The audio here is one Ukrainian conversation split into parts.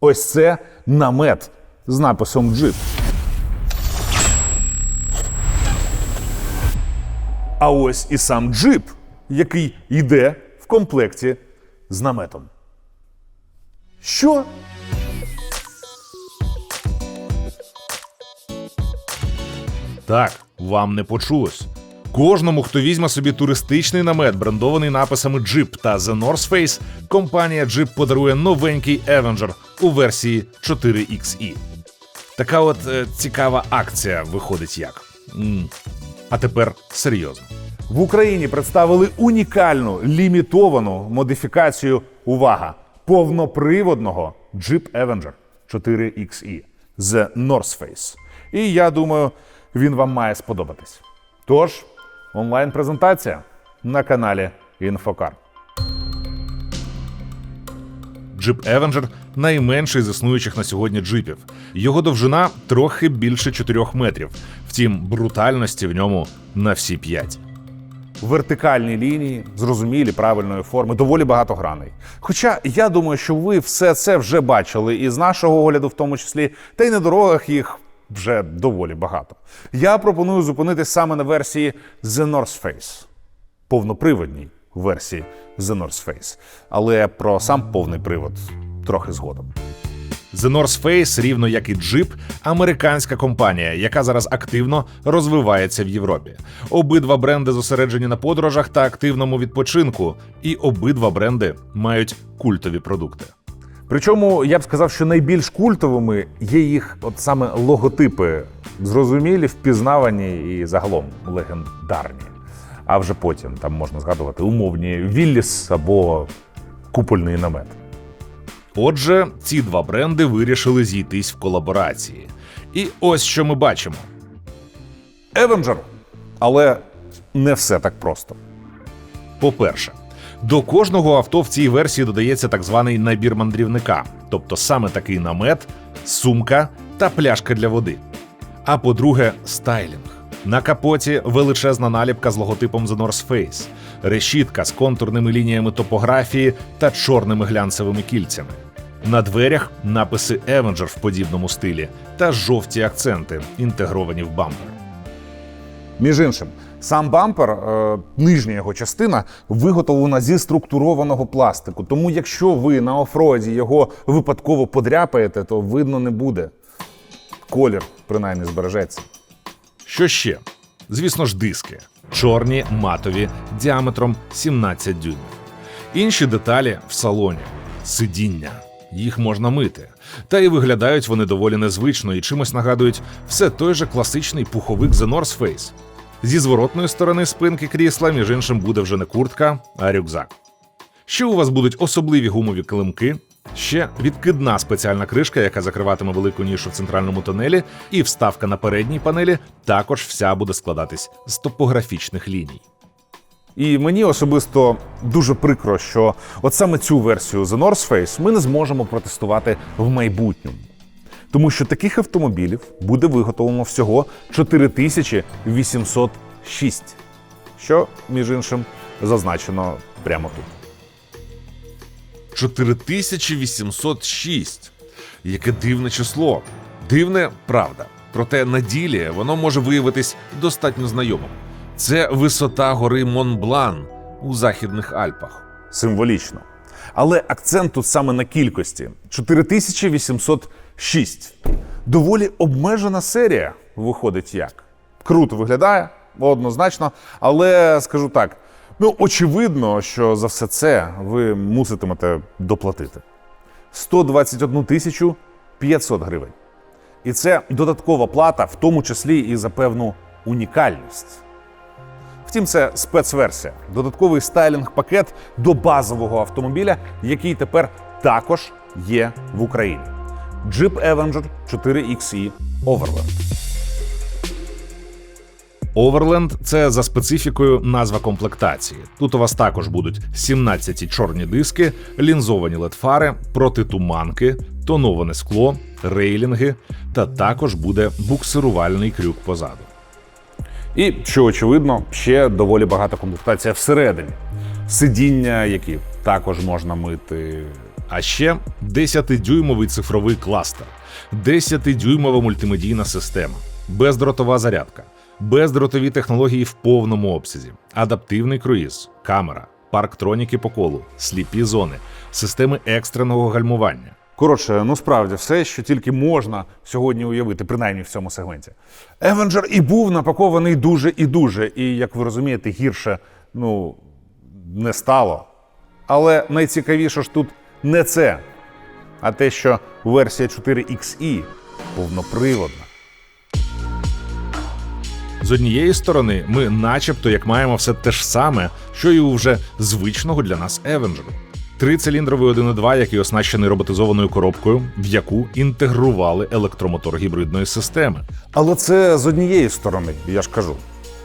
Ось це намет з написом джип. А ось і сам джип, який йде в комплекті з наметом. Що? Так, вам не почулось. Кожному, хто візьме собі туристичний намет, брендований написами Jeep та The North Face, компанія Jeep подарує новенький Avenger у версії 4XE. Така от е, цікава акція виходить як. М. А тепер серйозно. В Україні представили унікальну лімітовану модифікацію. Увага! Повноприводного Jeep Avenger 4XE з North Face. І я думаю, він вам має сподобатись. Тож, онлайн-презентація на каналі Інфокар. Jeep Avenger – найменший з існуючих на сьогодні джипів. Його довжина трохи більше 4 метрів. Втім, брутальності в ньому на всі 5. Вертикальні лінії, зрозумілі правильної форми, доволі багато граней. Хоча я думаю, що ви все це вже бачили і з нашого огляду, в тому числі, та й на дорогах їх вже доволі багато. Я пропоную зупинитись саме на версії The North Face, повноприводній версії The North Face. Але про сам повний привод трохи згодом. The North Face, рівно як і Jeep, американська компанія, яка зараз активно розвивається в Європі. Обидва бренди зосереджені на подорожах та активному відпочинку, і обидва бренди мають культові продукти. Причому я б сказав, що найбільш культовими є їх от саме логотипи, зрозумілі, впізнавані і загалом легендарні. А вже потім там можна згадувати умовні Вілліс або купольний намет. Отже, ці два бренди вирішили зійтись в колаборації. І ось що ми бачимо. Евенджер. Але не все так просто. По-перше, до кожного авто в цій версії додається так званий набір мандрівника, тобто саме такий намет, сумка та пляшка для води. А по-друге, стайлінг. На капоті величезна наліпка з логотипом The North Face, решітка з контурними лініями топографії та чорними глянцевими кільцями. На дверях написи Avenger в подібному стилі та жовті акценти, інтегровані в бампер. Між іншим, сам бампер, е, нижня його частина, виготовлена зі структурованого пластику. Тому, якщо ви на офроді його випадково подряпаєте, то видно не буде. Колір принаймні збережеться. Що ще? Звісно ж, диски. Чорні, матові, діаметром 17 дюймів. Інші деталі в салоні. Сидіння. Їх можна мити. Та й виглядають вони доволі незвично і чимось нагадують все той же класичний пуховик The North Face. Зі зворотної сторони спинки крісла, між іншим, буде вже не куртка, а рюкзак. Ще у вас будуть особливі гумові килимки, ще відкидна спеціальна кришка, яка закриватиме велику нішу в центральному тунелі, і вставка на передній панелі також вся буде складатись з топографічних ліній. І мені особисто дуже прикро, що от саме цю версію The North Face ми не зможемо протестувати в майбутньому. Тому що таких автомобілів буде виготовлено всього 4806, що, між іншим, зазначено прямо тут. 4806. Яке дивне число. Дивне, правда. Проте на ділі воно може виявитись достатньо знайомим. Це висота гори Монблан у західних Альпах. Символічно. Але акцент тут саме на кількості 4806. Доволі обмежена серія виходить як. Круто виглядає, однозначно, але скажу так: ну, очевидно, що за все це ви муситимете доплатити 121 тисячу 500 гривень. І це додаткова плата, в тому числі і за певну унікальність. Втім, це спецверсія, додатковий стайлінг-пакет до базового автомобіля, який тепер також є в Україні. Jeep Avenger 4XE Overland. Overland – це за специфікою назва комплектації. Тут у вас також будуть 17 чорні диски, лінзовані лед-фари, протитуманки, тоноване скло, рейлінги, та також буде буксирувальний крюк позаду. І, що очевидно, ще доволі багата комплектація всередині. Сидіння, які також можна мити, А ще 10-дюймовий цифровий кластер, 10-дюймова мультимедійна система, бездротова зарядка, бездротові технології в повному обсязі, адаптивний круїз, камера, парктроніки по колу, сліпі зони, системи екстреного гальмування. Коротше, ну справді все, що тільки можна сьогодні уявити, принаймні в цьому сегменті. Евенджер і був напакований дуже і дуже, і як ви розумієте, гірше ну не стало. Але найцікавіше ж тут не це, а те, що версія 4XE повноприводна. З однієї сторони, ми, начебто, як маємо все те ж саме, що і у вже звичного для нас Евенджеру. Трициліндровий 1.2, який оснащений роботизованою коробкою, в яку інтегрували електромотор гібридної системи. Але це з однієї сторони, я ж кажу,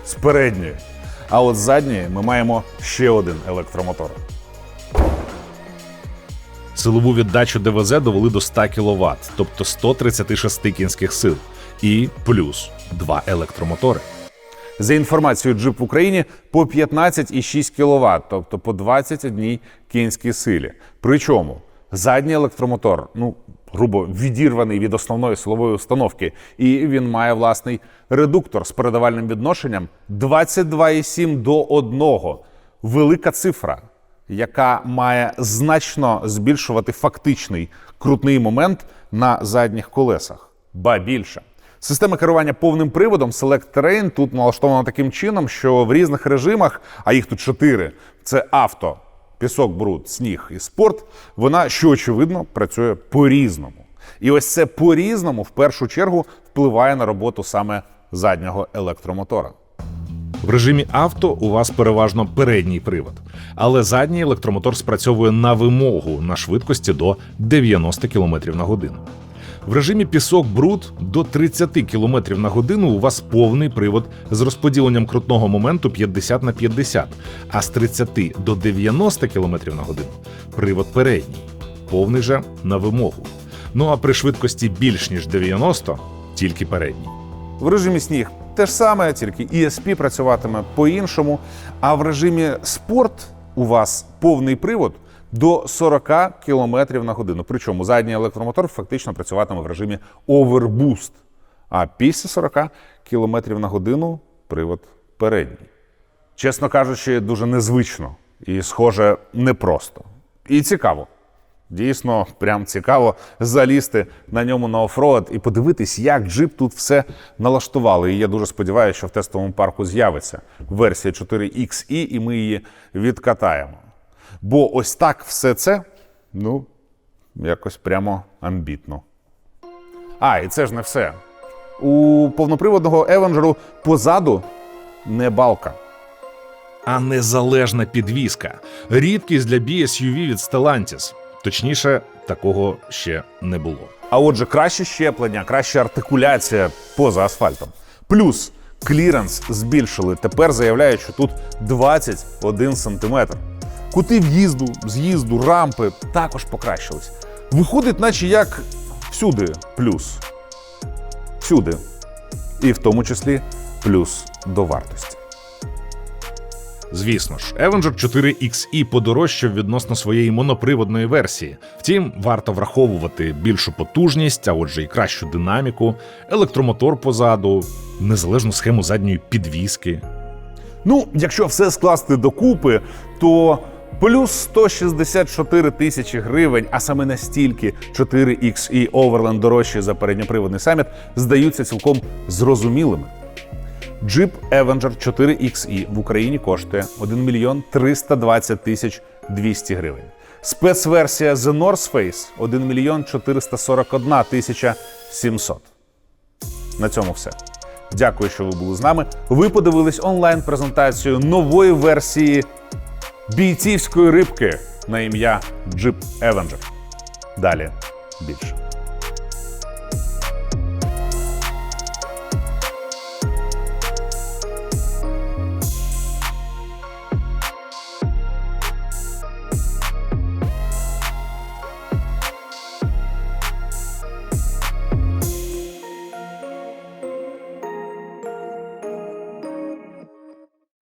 з передньої. А от з задньої ми маємо ще один електромотор. Силову віддачу ДВЗ довели до 100 кВт, тобто 136 кінських сил, і плюс два електромотори. За інформацією джип в Україні по 15,6 кВт, тобто по 21 кінській силі. Причому задній електромотор, ну грубо відірваний від основної силової установки, і він має власний редуктор з передавальним відношенням 22,7 до 1. Велика цифра, яка має значно збільшувати фактичний крутний момент на задніх колесах. Ба більше. Система керування повним приводом Select Terrain тут налаштована таким чином, що в різних режимах, а їх тут чотири: це авто, пісок, бруд, сніг і спорт. Вона, що очевидно, працює по-різному. І ось це по-різному в першу чергу впливає на роботу саме заднього електромотора. В режимі авто у вас переважно передній привод, але задній електромотор спрацьовує на вимогу на швидкості до 90 км на годину. В режимі пісок бруд до 30 км на годину у вас повний привод з розподіленням крутного моменту 50 на 50, а з 30 до 90 км на годину привод передній, повний же на вимогу. Ну а при швидкості більш ніж 90 тільки передній. В режимі сніг те ж саме, тільки ESP працюватиме по-іншому. А в режимі спорт у вас повний привод до 40 км на годину. Причому задній електромотор фактично працюватиме в режимі Overboost. А після 40 км на годину привод передній. Чесно кажучи, дуже незвично і, схоже, непросто. І цікаво. Дійсно, прям цікаво залізти на ньому на офроад і подивитись, як джип тут все налаштували. І я дуже сподіваюся, що в тестовому парку з'явиться версія 4XE, і ми її відкатаємо. Бо ось так все це, ну, якось прямо амбітно. А, і це ж не все. У повноприводного Евенджеру позаду не балка. а незалежна підвіска. Рідкість для BSUV від Stellantis. Точніше, такого ще не було. А отже, краще щеплення, краща артикуляція поза асфальтом. Плюс кліренс збільшили. Тепер заявляють, що тут 21 сантиметр. Кути в'їзду, з'їзду, рампи також покращились. Виходить, наче як всюди плюс. Всюди. І в тому числі плюс до вартості. Звісно ж, Avenger 4 XE подорожчав відносно своєї моноприводної версії. Втім, варто враховувати більшу потужність, а отже, і кращу динаміку, електромотор позаду, незалежну схему задньої підвіски. Ну, якщо все скласти докупи, то плюс 164 тисячі гривень, а саме настільки 4XE Overland дорожчі за передньоприводний саміт, здаються цілком зрозумілими. Jeep Avenger 4XE в Україні коштує 1 мільйон 320 тисяч 200 гривень. Спецверсія The North Face 1 мільйон 441 тисяча 700. На цьому все. Дякую, що ви були з нами. Ви подивились онлайн-презентацію нової версії бійцівської рибки на ім'я Jeep Avenger. Далі більше.